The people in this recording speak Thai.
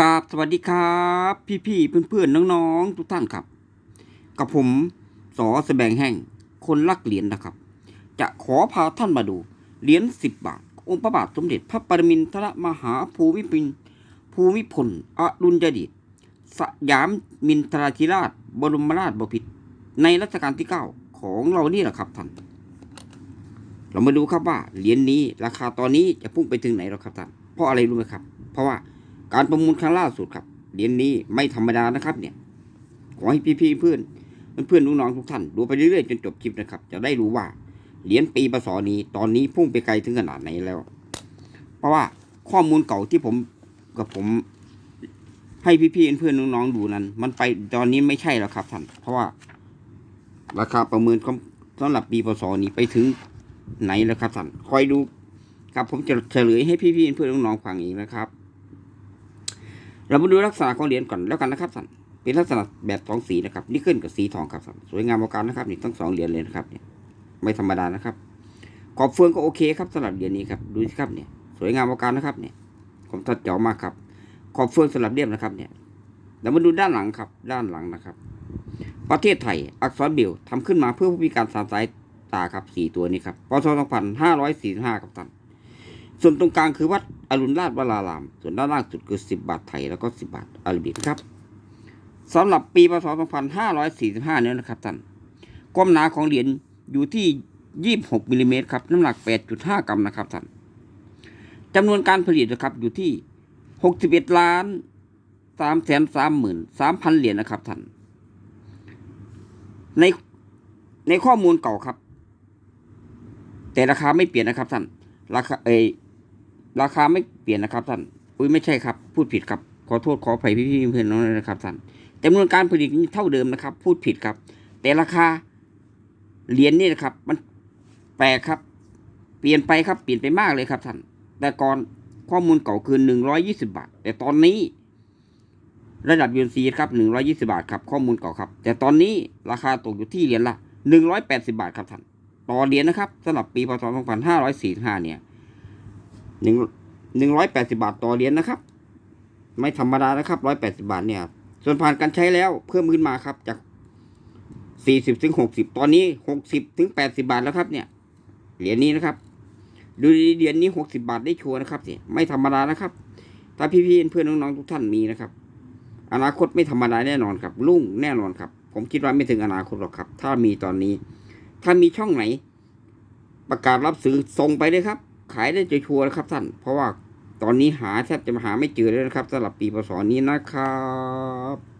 กราบสวัสดีครับ พี่ๆเพื่อนๆน้องๆทุกท่านครับ กับผมสอแสบงแห่งคนรักเหรียญนะครับ จะขอพาท่านมาดูเหรียญสิบบาท องค์พระบาทสมเด็จพระปรมินทรมหาภูมิพลภูมิพลอดุลยเดชสยามมินทราธิราช บรมราชบพิตรในรัชกาลที่เก้าของเรานี่แหละครับท่าน เรามาดูครับว่าเหรียญนี้ราคาตอนนี้จะพุ่งไปถึงไหนหรอครับท่านเพราะอะไรรู้ไหมครับ เพราะว่า การประมูลครั้งล่าสุดครับเหรียญนี้ไม่ธรรมดานะครับ เนี่ย ขอให้พี่ๆเพื่อนเพื่อนๆน้องๆทุกท่านดูไปเรื่อยๆจนจบคลิปนะครับ จะได้รู้ว่าเหรียญปีพศนี้ ตอนนี้พุ่งไปไกลถึงขนาดไหนแล้ว เพราะว่าข้อมูลเก่าที่ผมกับผม ให้พี่ๆเพื่อนน้องๆดูนั้น มันไปตอนนี้ไม่ใช่แล้วครับท่านเพราะว่า ราคาประเมินสำหรับปีพศนี้ไปถึงไหนแล้วครับท่านคอยดูครับผมจะเฉลยให้พี่ๆเพื่อนน้องๆฟังอีกนะครับ เรามาดูลักษณะของเหรียญก่อนแล้วกันนะครับท่านเป็นลักษณะแบบสองสีนะครับนี่ขึ้นกับสีทองครับท่านสวยงามมากนะครับนี่ทั้งสองเหรียญเลยนะครับเนี่ยไม่ธรรมดานะครับขอบเฟืองก็โอเคครับสำหรับเหรียญนี้ครับดูสิครับเนี่ยสวยงามมากนะครับเนี่ยผมตัดเจ๋อมากครับขอบเฟืองสลับเรียบนะครับเนี่ยเรามาดูด้านหลังครับ ด้านหลังนะครับ ประเทศไทย อักษรเบลทำขึ้นมาเพื่อผู้พิการทางสายตาครับสี่ตัวนี้ครับพศ2545ครับท่าน ส่วนตรงกลางคือวัดอรุณราชวราราม ส่วนด้านล่างสุดคือ 10 บาทไทยแล้วก็ 10 บาทอาราบิกนะครับสำหรับปีพศ 2545เนี่ยนะครับท่านความหนาของเหรียญอยู่ที่ 26มิลลิเมตรครับน้ำหนัก 8.5 กรัมนะครับท่านจำนวนการผลิตนะครับอยู่ที่ 61ล้าน3แสน3หมื่น3พันเหรียญนะครับท่านในในข้อมูลเก่าครับ แต่ราคาไม่เปลี่ยนนะครับท่านราคาเอ ราคาไม่เปลี่ยนนะครับท่าน อุ้ยไม่ใช่ครับ พูดผิดครับ ขอโทษขออภัยพี่ๆเพื่อนน้องนะครับท่านจำนวนการผลิตนี่เท่าเดิมนะครับ พูดผิดครับ แต่ราคาเหรียญนี่นะครับ มันแปลกครับ เปลี่ยนไปครับ เปลี่ยนไปมากเลยครับท่าน แต่ก่อนข้อมูลเก่าคือหนึ่งร้อยี่สิบาท แต่ตอนนี้ ระดับยูนซีครับหนึ่งร้อยี่สิบาทครับข้อมูลเก่าครับ แต่ตอนนี้ราคาตกอยู่ที่เหรียญละหนึ่งร้อยแปดสิบาทครับท่าน ต่อเหรียญนะครับสำหรับปีพศ2545เนี่ย หนึ่งหนึ่งร้อยแปดสิบาทต่อเหรียญนะครับ ไม่ธรรมดานะครับร้อยแปดสิบาทเนี่ย ส่วนผ่านการใช้แล้วเพิ่มขึ้นมาครับ จากสี่สิบถึงหกสิบตอนนี้หกสิบถึงแปดสิบาทแล้วครับ เนี่ยเหรียญนี้นะครับ ดูดีเหรียญนี้หกสิบาทได้ชัวร์นะครับเนี่ยไม่ธรรมดานะครับ ถ้าพี่ๆเพื่อนน้องๆทุกท่านมีนะครับ อนาคตไม่ธรรมดาแน่นอนครับรุ่งแน่นอนครับ ผมคิดว่าไม่ถึงอนาคตหรอกครับ ถ้ามีตอนนี้ ถ้ามีช่องไหน ประกาศรับซื้อส่งไปเลยครับ ขายได้จะชัวร์นะครับท่าน เพราะว่าตอนนี้หาแทบจะหาไม่เจอเลยนะครับสำหรับปีพศนี้นะครับ